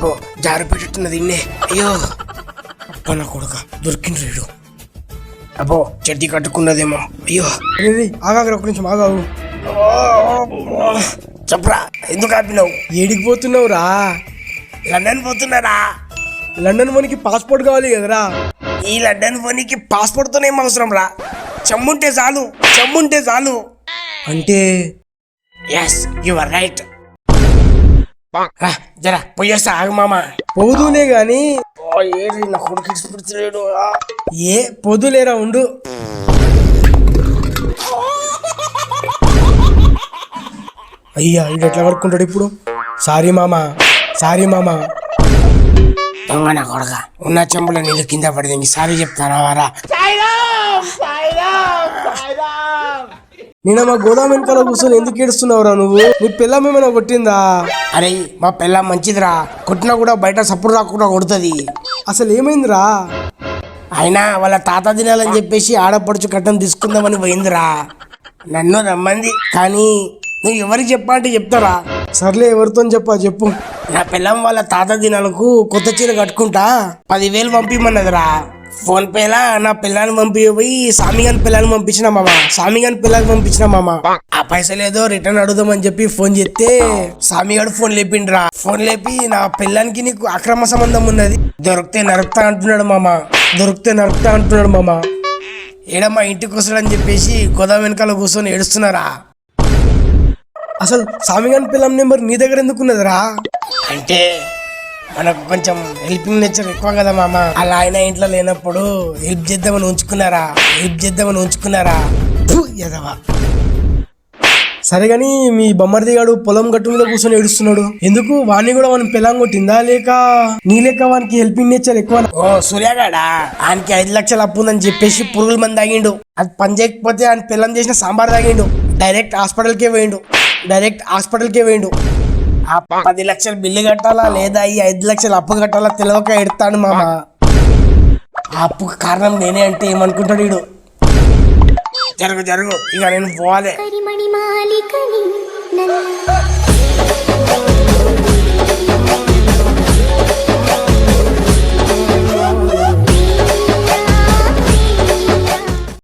అబ్బో జారి ఇన్నే. అయ్యో అబ్బా నా కొడుక దొరికింది వీడు. అబ్బో చెడ్డి కట్టుకున్నదేమో. అయ్యో. ఆగాగర ఒక నిమిషం ఆగావు చెప్పరా ఎందుకు ఆపినావు? ఏడికి పోతున్నావు రా లండన్ పోతున్నారా? లండన్ మనకి పాస్పోర్ట్ కావాలి కదరా? ఈ లండన్ పోనీకి పాస్పోర్ట్తోనే ఏం అవసరం రా? చెమ్ముంటే చాలు చెమ్ముంటే చాలు. అంటే? ఎస్ యు ఆర్ రైట్ జరా పోయేస్తా ఆగు మామ. పోదులే గాని. ఏది నా కొడుకు ఇచ్చిపెడుతున్నాడు ఏ పొదులేరా ఉండు. అయ్యా ఇది ఎట్లా కడుక్కుంటాడు ఇప్పుడు? సారీ మామా సారీ మామా. దొంగ నా కొడక. ఉన్న చెంబుల నీళ్ళు కింద పడింది సారీ చెప్తానా వారా? నేను మా గోదాం వెనకాల కూర్చొని ఎందుకు ఏడుస్తున్నావురా నువ్వు? నీ పిల్లం ఏమైనా కొట్టిందా? అరే మా పిల్ల మంచిదిరా. కొట్టినా కూడా బయట సప్పుడు రాకుండా కొడుతుంది. అసలు ఏమైందిరా? అయినా వాళ్ళ తాత తినాలని చెప్పేసి ఆడపడుచు కట్టం తీసుకుందామని పోయిందిరా. నన్ను రమ్మంది కానీ నువ్వు ఎవరికి చెప్పా అంటే చెప్తారా? సర్లే ఎవరితో చెప్పా చెప్పు. నా పిల్లం వాళ్ళ తాత దినాలకు కొత్త చీర కట్టుకుంటా పదివేలు పంపిమన్నదిరా. ఫోన్ పేలా నా పిల్లని పంపి పోయి సామిగాని పిల్లని పంపించిన మామ సామిగాని పిల్లని పంపించిన మామ. ఆ పైసలు ఏదో రిటర్న్ అడుగుదామని చెప్పి ఫోన్ చేస్తే సామిగాడు ఫోన్ లేపిండ్రా. ఫోన్ లేపి నా పిల్లానికి నీకు అక్రమ సంబంధం ఉన్నది. దొరికితే నరుకుతా అంటున్నాడు మామ. దొరికితే నరుకుతా అంటున్నాడు మామ. ఏడ మా ఇంటికి వస్తాడని చెప్పేసి గోదావరి వెనకాల కూర్చొని ఏడుస్తున్నారా? అసలు సామిగాని పిల్లం నెంబర్ నీ దగ్గర ఎందుకున్నదిరా అంటే మనకు కొంచెం హెల్పింగ్ నేచర్ ఎక్కువ కదా మామ. అలా ఆయన ఇంట్లో లేనప్పుడు హెల్ప్ చేద్దామని ఉంచుకున్నారా? హెల్ప్ చేద్దామని ఉంచుకున్నారా? ఎదవా సరే గాని మీ బొమ్మర్ది గాడు పొలం గట్టు మీద కూర్చొని ఏడుస్తున్నాడు. ఎందుకు? వాణ్ణి కూడా మనం పిల్లం కొట్టిందా లేక? నీ లెక్క వానికి హెల్పింగ్ నేచర్ ఎక్కువ ఓ సూర్యగాడా ఆయనకి ఐదు లక్షలు అప్పు ఉందని చెప్పేసి పురుగుల మంది తాగిండు. అది పని చేయకపోతే ఆయన పిల్లం చేసిన సాంబార్ తాగిండు. డైరెక్ట్ హాస్పిటల్కే వేయండు డైరెక్ట్ హాస్పిటల్కే వేయండు పది లక్షలు బిల్లు కట్టాలా లేదా ఈ ఐదు లక్షలు అప్పు కట్టాలా తెలియక ఎడతాను మామ. ఆ కారణం నేనే అంటే ఏమనుకుంటాడు వీడు? జరుగు జరుగు. ఇక నేను పోవాలి.